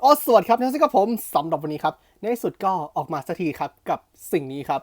โอ้สวัสดีครับนั่นสิครับผมสำหรับวันนี้ครับ ในที่สุดก็ออกมาสักทีครับ กับสิ่งนี้ครับ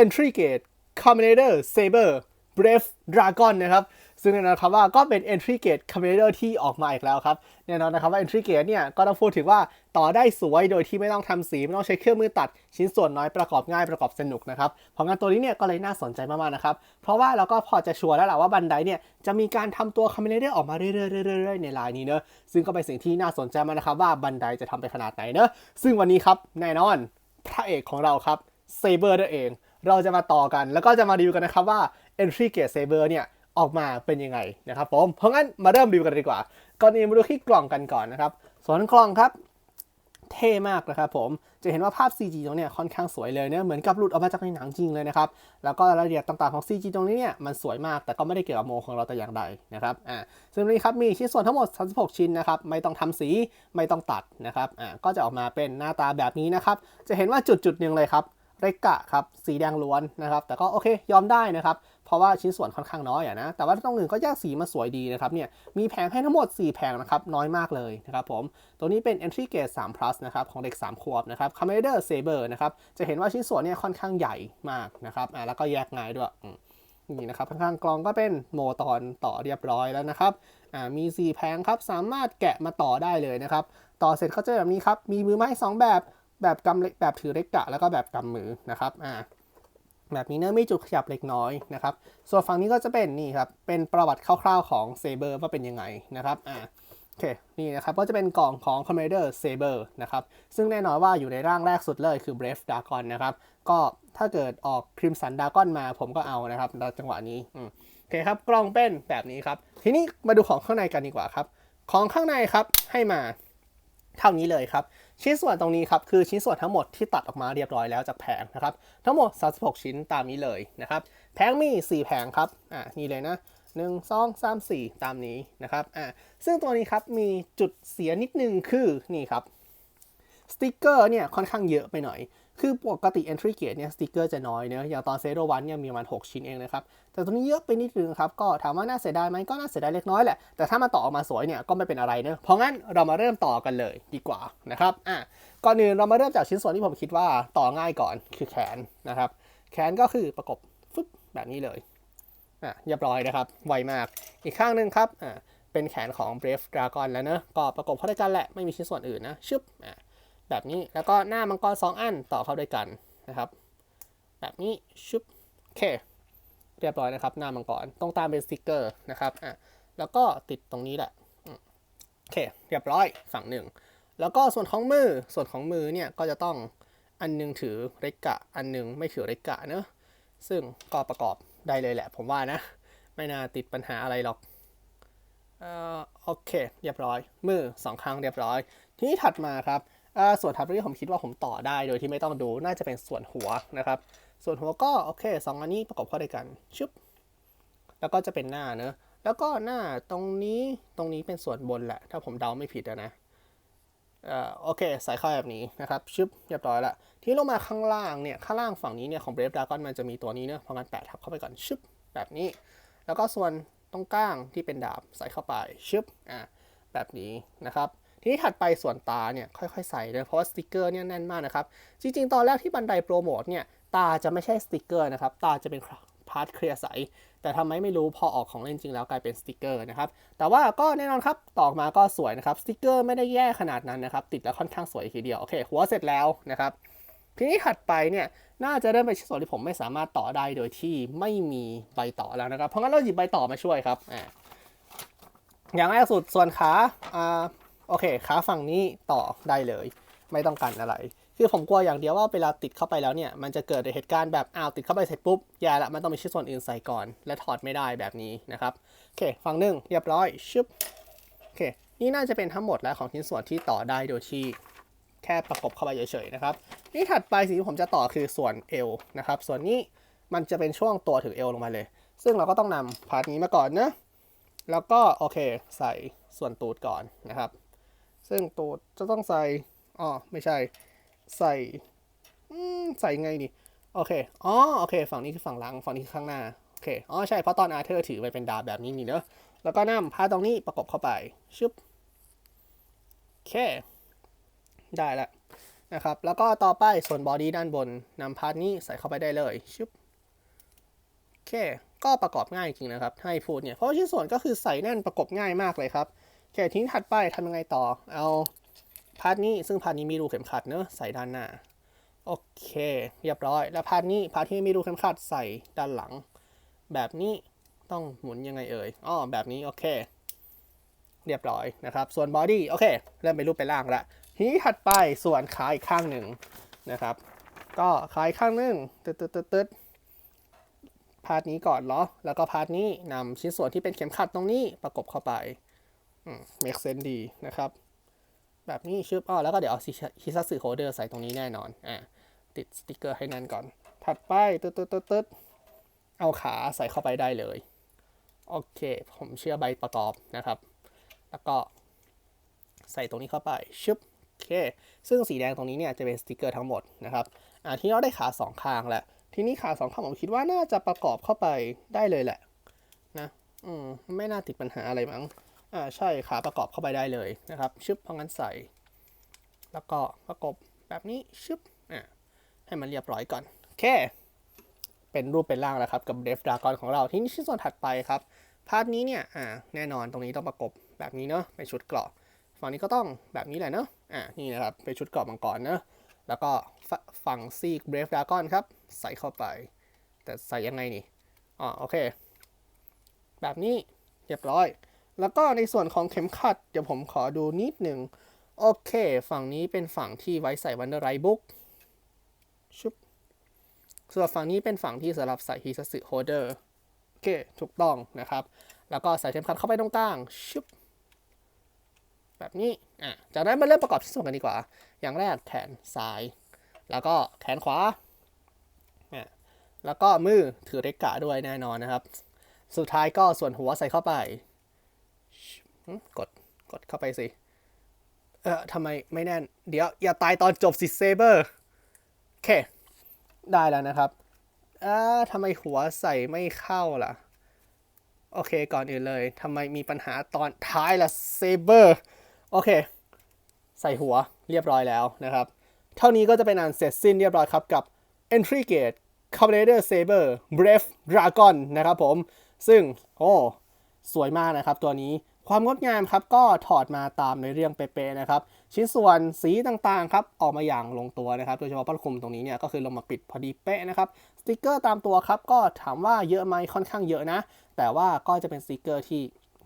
Entry Gate Combinator Saber Brave Dragon นะครับซึ่งแน่นอนครับว่าก็เป็น Entry Gate Combinator ที่ออกมาอีกแล้วครับแน่นอนนะครับว่า Entry Gate เนี่ยก็ต้องพูดถึงว่าต่อได้สวยโดยที่ไม่ต้องทำสี ไม่ต้องใช้เครื่องมือตัดชิ้นส่วนน้อยประกอบง่ายประกอบสนุกนะครับเพราะงั้นตัวนี้เนี่ยก็เลยน่าสนใจมากๆนะครับเพราะว่าเราก็พอจะชัวร์แล้วแหละว่าบันไดเนี่ยจะมีการทำตัว Combinator ออกมาเรื่อยๆในลายนี้เนอะซึ่งก็เป็นสิ่งที่น่าสนใจมากนะครับว่าบันไดจะทำไปขนาดไหนเนอะซึ่งวันนี้ครับแน่นอนพระเอกของเราครับเซเบอร์นั่นเอง เราจะมาต่อกัน แล้วก็จะมารีวิวกันนะครับว่า Entry Gate Saber เนี่ยออกมาเป็นยังไงนะครับผม เพราะงั้นมาเริ่มรีวิวกันดีกว่า ก่อนอื่นมาดูที่กล่องกันก่อนนะครับส่วนกล่องครับ เท่มากนะครับผม จะเห็นว่าภาพ CG ตรงนี้ค่อนข้างสวยเลยเนี่ยเหมือนกับหลุดออกมาจากในหนังจริงเลยนะครับ แล้วก็รายละเอียดต่างๆของ CG ตรงนี้เนี่ยมันสวยมาก แต่ก็ไม่ได้เกี่ยวกับโมของเราแต่อย่างใดนะครับ อ่า ซึ่งวันนี้ครับมีชิ้นส่วนทั้งหมด 36 ชิ้นนะครับ ไม่ต้องทำสี ไม่ต้องตัดนะครับ อ่า ก็จะออกมาเป็นหน้าตาแบบนี้นะครับ จะเห็นว่าจุดจุดๆหนึ่งเลยครับ เรกะครับสีแดงล้วนนะครับแต่ก็โอเคยอมได้นะครับเพราะว่าชิ้นส่วนค่อนข้างน้อยอะนะแต่ว่าตรงอื่นก็แยกสีมาสวยดีนะครับเนี่ยมีแผงให้ทั้งหมด 4 แผงนะครับน้อยมากเลยนะครับผมตัวนี้เป็น entry gate 3 plus นะครับของเด็ก 3 ขวบนะครับ commander saber นะครับจะเห็นว่าชิ้นส่วนเนี่ยค่อนข้างใหญ่มากนะครับอ่าแล้วก็แยกง่ายด้วยนี่นะครับข้างๆกลองก็เป็นโมตอนต่อเรียบร้อยแล้วนะครับอ่ามี 4 แผงครับสามารถแกะมาต่อได้เลยนะครับต่อเสร็จเขาจะแบบนี้ครับมีมือไม้สองแบบ แบบกำเล็กแบบถือเล็กกะแล้วก็แบบกำมือนะครับอ่าแบบนี้เนอะมีจุดขยับเล็กน้อยนะครับ ส่วนฝั่งนี้ก็จะเป็นนี่ครับ เป็นประวัติคร่าวๆของเซเบอร์ว่าเป็นยังไงนะครับอ่าโอเค นี่นะครับ ก็จะเป็นกล่องของ Commander Saber นะครับ ซึ่งแน่นอนว่าอยู่ในร่างแรกสุดเลยคือ Brave Dragon นะครับ ก็ถ้าเกิดออก Crimson Dragon มาผมก็เอานะครับในจังหวะนี้โอเคครับ กล่องเป็นแบบนี้ครับ ทีนี้มาดูของข้างในกันดีกว่าครับ ของข้างในครับให้มาเท่านี้เลยครับ ชิ้นส่วนตรงนี้ครับคือชิ้นส่วนทั้งหมดที่ตัดออกมาเรียบร้อยแล้วจากแผงนะครับทั้งหมด 36 ชิ้นตามนี้เลยนะครับแผงมี 4 แผงครับอ่านี่เลยนะ1 2 3 4 ตามนี้นะครับอ่าซึ่งตัวนี้ครับมีจุดเสียนิดนึงคือนี่ครับสติกเกอร์เนี่ยค่อนข้างเยอะไปหน่อย คือปกติ entry gate เนี่ยสติกเกอร์จะน้อยเนอะอย่างตอนเซโรวันเนี่ยมีประมาณ 6 ชิ้นเองนะครับ แต่ตัวนี้เยอะไปนิดนึงครับ ก็ถามว่าน่าเสียดายไหมก็น่าเสียดายเล็กน้อยแหละ แต่ถ้ามาต่อออกมาสวยเนี่ยก็ไม่เป็นอะไรเนอะเพราะงั้นเรามาเริ่มต่อกันเลยดีกว่านะครับอะก่อนอื่นเรามาเริ่มจากชิ้นส่วนที่ผมคิดว่าต่อง่ายก่อนคือแขนนะครับ แขนก็คือประกบฟึบแบบนี้เลยอะเรียบร้อยนะครับ ไวมาก อีกข้างหนึ่งครับอ่าเป็นแขนของ Brave Dragon แล้วเนอะก็ประกบเข้าด้วยกันแหละไม่มีชิ้นส่วนอื่นนะชึบอ่า แบบนี้แล้วก็หน้ามังกร 2 อันต่อเข้าด้วยกันนะครับ แบบนี้ชึบโอเค เรียบร้อยนะครับ หน้ามังกรตรงตามเป็นสติกเกอร์นะครับอะแล้วก็ติดตรงนี้แหละโอเค เรียบร้อยฝั่งหนึ่งแล้วก็ส่วนของมือส่วนของมือเนี่ยก็จะต้องอันหนึงถือเรกะอันหนึงไม่ถือเรกะเนอะซึ่งก็ประกอบได้เลยแหละ ผมว่านะ ไม่น่าติดปัญหาอะไรหรอกเอ่อโอเค เรียบร้อย มือสองข้างเรียบร้อย ทีนี้ถัดมาครับ ส่วนถัดมาที่ผมคิดว่าผมต่อได้โดยที่ไม่ต้องดูน่าจะเป็นส่วนหัวนะครับ ส่วนหัวก็โอเคสองอันนี้ประกอบเข้าด้วยกันชึบแล้วก็จะเป็นหน้าเนอะแล้วก็หน้าตรงนี้ตรงนี้เป็นส่วนบนแหละ ถ้าผมเดาไม่ผิดนะอ่อโอเคใส่เข้าแบบนี้นะครับชึบเรียบร้อยละทีนี้ลงมาข้างล่างเนี่ยข้างล่างฝั่งนี้เนี่ยของ Brave Dragon มันจะมีตัวนี้เนอะพอมันแปะทับเข้าไปก่อนชึบแบบนี้ แล้วก็ส่วนตรงกลางที่เป็นดาบใส่เข้าไปชึบอะแบบนี้นะครับ ทีนี้ถัดไปส่วนตาเนี่ยค่อยๆใส่เลยเพราะว่าสติกเกอร์เนี่ยแน่นมากนะครับ จริงๆ ตอนแรกที่บันไดโปรโมทเนี่ยตาจะไม่ใช่สติกเกอร์นะครับ ตาจะเป็นพาร์ทเคลียร์ใส แต่ทำไมไม่รู้พอออกของเล่นจริงแล้วกลายเป็นสติกเกอร์นะครับ แต่ว่าก็แน่นอนครับต่อมาก็สวยนะครับสติกเกอร์ไม่ได้แย่ขนาดนั้นนะครับ ติดแล้วค่อนข้างสวยทีเดียว โอเค หัวเสร็จแล้วนะครับทีนี้ถัดไปเนี่ยน่าจะเริ่มเป็นชิ้นส่วนที่ผมไม่สามารถต่อได้โดยที่ไม่มีใบต่อแล้วนะครับ เพราะงั้นเราหยิบใบต่อมาช่วยครับอ่าอย่างแรกสุดส่วนขาอ่า โอเคขาฝั่งนี้ต่อได้เลย ไม่ต้องกันอะไร คือผมกลัวอย่างเดียวว่าเวลาติดเข้าไปแล้วเนี่ย มันจะเกิดเหตุการณ์แบบอ้าวติดเข้าไปเสร็จปุ๊บย่ละมันต้องมีชิ้นส่วนอื่นใส่ก่อน และถอดไม่ได้แบบนี้นะครับโอเคฝั่งหนึ่งเรียบร้อยชึบโอเคนี่น่าจะเป็นทั้งหมดแล้วของชิ้นส่วนที่ต่อได้โดยที่แค่ประกบเข้าไปเฉยๆนะครับนี่ถัดไปสิ่งที่ผมจะต่อคือส่วนเอวนะครับส่วนนี้มันจะเป็นช่วงตัวถึงเอวลงมาเลย ซึ่งเราก็ต้องนำพาร์ทนี้มาก่อนนะแล้วก็โอเค ใส่ส่วนตูดก่อนนะครับ ซึ่งตูดจะต้องใส่อ๋อไม่ใช่ ใส่ใส่ไงนี่โอเคอ๋อโอเค ฝั่งนี้คือฝั่งหลังฝั่งนี้คือข้างหน้าโอเคอ๋อใช่เพราะตอนอาร์เธอร์ถือไปเป็นดาบแบบนี้นี่เนอะแล้วก็นำพาตรงนี้ประกบเข้าไปชึบโอเค ได้แล้วนะครับ แล้วก็ต่อไปส่วนบอดี้ด้านบนนำพาร์ทนี้ใส่เข้าไปได้เลยชุบโอเค ก็ประกอบง่ายจริงนะครับ ให้พูดเนี่ย เพราะชิ้นส่วนก็คือใส่แน่นประกบง่ายมากเลยครับ โอเคทีนี้ถัดไปทำยังไงต่อ เอาพาร์ทนี้ซึ่งพาร์ทนี้มีรูเข็มขัดเนอะใส่ด้านหน้า โอเค เรียบร้อย แล้วพาร์ทนี้พาร์ทที่ไม่มีรูเข็มขัดใส่ด้านหลัง แบบนี้ต้องหมุนยังไงเอ่ยอ๋อแบบนี้โอเค เรียบร้อยนะครับ ส่วนบอดี้โอเค เริ่มเป็นรูปเป็นร่างล้วทีนี้ถัดไปส่วนขาอีกข้างหนึ่งนะครับ ก็ขาอีกข้างหนึ่งตึ๊ดตึ๊ดตึ๊ดตึ๊ดพาร์ทนี้ก่อนเหรอแล้วก็พาร์ทนี้นำชิ้นส่วนที่เป็นเข็มขัดตรงนี้ประกบเข้าไป อืม make sense ดีนะครับ แบบนี้ชึบอ้อแล้วก็เดี๋ยวเอาฮิซัตสึโฮเดอร์ใส่ตรงนี้แน่นอน อ่าติดสติกเกอร์ให้นั่นก่อน ถัดไปตึ๊ดตึ๊ดตึ๊ดตึ๊ดเอาขาใส่เข้าไปได้เลย โอเค ผมเชื่อใบประกอบนะครับ แล้วก็ใส่ตรงนี้เข้าไป ชึบ โอเค ซึ่งสีแดงตรงนี้เนี่ยจะเป็นสติกเกอร์ทั้งหมดนะครับ อ่าทีนี้เราได้ขาสองข้างแล้วทีนี้ขาสองข้างผมคิดว่าน่าจะประกอบเข้าไปได้เลยแหละ นะ อืม ไม่น่าติดปัญหาอะไรมั้ง อ่าใช่ขาประกอบเข้าไปได้เลยนะครับชึบเพราะงั้นใส่ แล้วก็ประกบแบบนี้ชึบอ่าให้มันเรียบร้อยก่อนโอเค เป็นรูปเป็นร่างแล้วครับกับเดฟดากอนของเราทีนี้ชิ้นส่วนถัดไปครับพาร์ทนี้เนี่ยอ่าแน่นอนตรงนี้ต้องประกบแบบนี้เนาะเป็นชุดเกราะฝั่งนี้ก็ต้องแบบนี้แหละเนาะอ่านี่นะครับเป็นชุดเกราะมังกรเนาะแล้วก็ฝั่งซีกเบรฟดากอนครับ ใส่เข้าไป แต่ใส่ยังไงนี่อ๋อโอเค แบบนี้เรียบร้อย แล้วก็ในส่วนของเข็มขัด เดี๋ยวผมขอดูนิดหนึ่งโอเค ฝั่งนี้เป็นฝั่งที่ไว้ใส่วันเดอร์ไรบุ๊กชุบส่วนฝั่งนี้เป็นฝั่งที่สำหรับใส่ฮิซัสึโฮเดอร์โอเค ถูกต้องนะครับ แล้วก็ใส่เข็มขัดเข้าไปตรงกลางชุบแบบนี้ อะ จากนั้นมาเริ่มประกอบชิ้นส่วนกันดีกว่า อย่างแรกแขนซ้าย แล้วก็แขนขวา แล้วก็มือถือเรกกะด้วยแน่นอนนะครับ สุดท้ายก็ส่วนหัวใส่เข้าไป กดกดเข้าไปสิ เออทำไมไม่แน่น เดี๋ยว อย่าตายตอนจบสิเซเบอร์โอเค ได้แล้วนะครับอ่าทำไมหัวใส่ไม่เข้าล่ะ โอเค ก่อนอื่นเลยทำไมมีปัญหาตอนท้ายล่ะเซเบอร์โอเค ใส่หัวเรียบร้อยแล้วนะครับ เท่านี้ก็จะเป็นอันเสร็จสิ้นเรียบร้อยครับกับ Entry Gate Commander Saber Brave Dragon นะครับผม ซึ่ง โอ้ สวยมากนะครับตัวนี้ ความงดงามครับก็ถอดมาตามในเรื่องเป๊ะๆนะครับ ชิ้นส่วนสีต่างๆครับออกมาอย่างลงตัวนะครับ โดยเฉพาะผ้าคลุมตรงนี้เนี่ยก็คือลงมาปิดพอดีเป๊ะนะครับสติกเกอร์ตามตัวครับก็ถามว่าเยอะไหมค่อนข้างเยอะนะ แต่ว่าก็จะเป็นสติกเกอร์ที่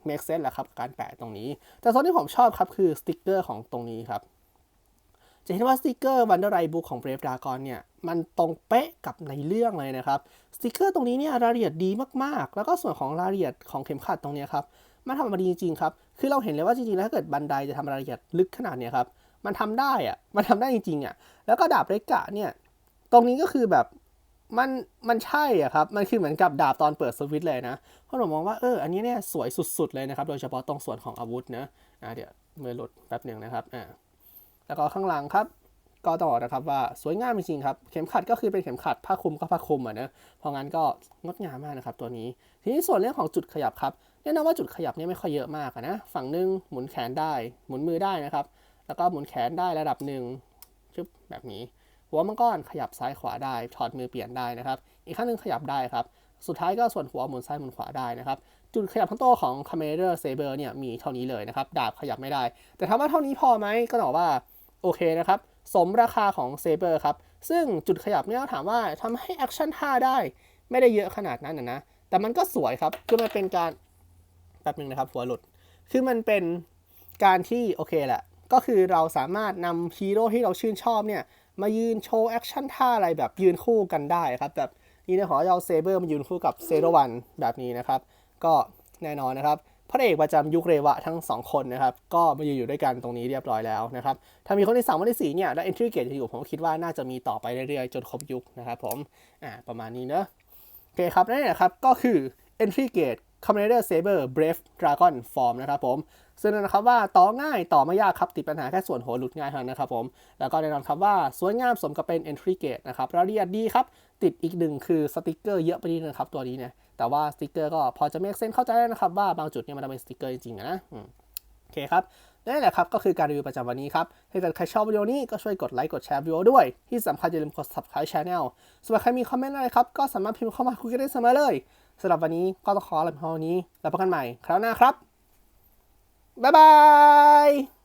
make sense แหละครับการแปะตรงนี้ แต่ส่วนที่ผมชอบครับคือสติกเกอร์ของตรงนี้ครับจะเห็นว่าสติกเกอร์วันเดอร์ไรบุ๊กของ Brave Dragon เนี่ยมันตรงเป๊ะกับในเรื่องเลยนะครับสติกเกอร์ตรงนี้เนี่ยรายละเอียดดีมากๆ แล้วก็ส่วนของรายละเอียดของเข็มขัดตรงนี้ครับ มันทำมาดีจริงๆครับ คือเราเห็นเลยว่าจริงๆแล้วถ้าเกิดบันไดจะทำรายละเอียดลึกขนาดเนี้ยครับ มันทำได้อะมันทำได้จริงๆอะแล้วก็ดาบเรกะเนี่ย ตรงนี้ก็คือแบบมันมันใช่อะครับ มันคือเหมือนกับดาบตอนเปิดสวิตช์เลยนะเพราะผมมองว่าเอออันนี้เนี่ยสวยสุดๆเลยนะครับ โดยเฉพาะตรงส่วนของอาวุธนะอ่าเดี๋ยวมือหลุดแป๊บหนึ่งนะครับอ่าแล้วก็ข้างหลังครับก็ต้อนะครับว่าสวยงามจริงๆครับ เข็มขัดก็คือเป็นเข็มขัดผ้าคลุมก็ผ้าคลุมอะนะเพราะงั้นก็งดงามมากนะครับตัวนี้ ทีนี้ส่วนเรื่องของจุดขยับครับ แน่นอนว่าจุดขยับเนี่ยไม่ค่อยเยอะมากนะ ฝั่งหนึงหมุนแขนได้ หมุนมือได้นะครับ แล้วก็หมุนแขนได้ระดับหนึ่งชึบแบบนี้ หัวมังกรขยับซ้ายขวาได้ ถอดมือเปลี่ยนได้นะครับ อีกข้างหนึงขยับได้ครับ สุดท้ายก็ส่วนหัวหมุนซ้ายหมุนขวาได้นะครับจุดขยับทั้งตัวของ Commander Saber เนี่ยมีเท่านี้เลยนะครับ ดาบขยับไม่ได้ แต่ถามว่าเท่านี้พอไหมก็ตอบว่าโอเคนะครับ สมราคาของ Saber ครับ ซึ่งจุดขยับเนี่ยถามว่าทำให้แอคชั่นท่าได้ ไม่ได้เยอะขนาดนั้นนะ แต่มันก็สวยครับ คือมันเป็นการ ป๊บหนึงนะครับ หัวหลุด คือมันเป็นการที่โอเคแหละ ก็คือเราสามารถนำฮีโร่ที่เราชื่นชอบเนี่ย มายืนโชว์แอคชั่นท่าอะไรแบบยืนคู่กันได้ครับ แบบนี่นะขอเอาเซเบอร์มายืนคู่กับเซโรวันแบบนี้นะครับ ก็แน่นอนนะครับพระเอกประจำยุคเรวะทั้งสองคนนะครับ ก็มายืนอยู่ด้วยกันตรงนี้เรียบร้อยแล้วนะครับ ถ้ามีคนที่สามคนที่สี่เนี่ย และ entry gate จะอยู่ผมก็คิดว่าน่าจะมีต่อไปเรื่อยๆ จนครบยุคนะครับผม อ่า ประมาณนี้เนอะโอเคครับนั่นแหละครับ ก็คือ entry gate คอ c เ m m a n เซเบอร์เบรฟดราก้อนฟอร์มนะครับผม ซึ่งนะครับว่าต่อง่ายต่อไม่ยากครับ ติดปัญหาแค่ส่วนหัวหลุดง่ายเท่านั้นนะครับผม แล้วก็แน่นอนครับว่าสวยงามสมกับเป็น Entry Gate นะครับรายละเอียดดีครับ ติดอีกหนึ่งคือสติกเกอร์เยอะไปนิดนึงครับตัวนี้เนี่ย แต่ว่าสติกเกอร์ก็พอจะเมคเซนเข้าใจได้นะครับว่าบางจุดเนี่ยมันเป็นสติกเกอร์จริงๆนะโอเคครับนี่แหละครับก็คือการรีวิวประจำวันนี้ครับถ้าเกิดใครชอบวิดีโอนี้ก็ช่วยกดไลค์กดแชร์วิดีโอด้วย ที่สำคัญอย่าลืมกด subscribe channel ส่วนใครมีคอมเมนต์อะไรครับก็สามารถพิมพ์เข้ามาคุยกันได้เสมอเลย สำหรับวันนี้ก็ต้องขอลาไปเท่นี้ แล้วพบกันใหม่คราวหน้าครับ บ๊ายบาย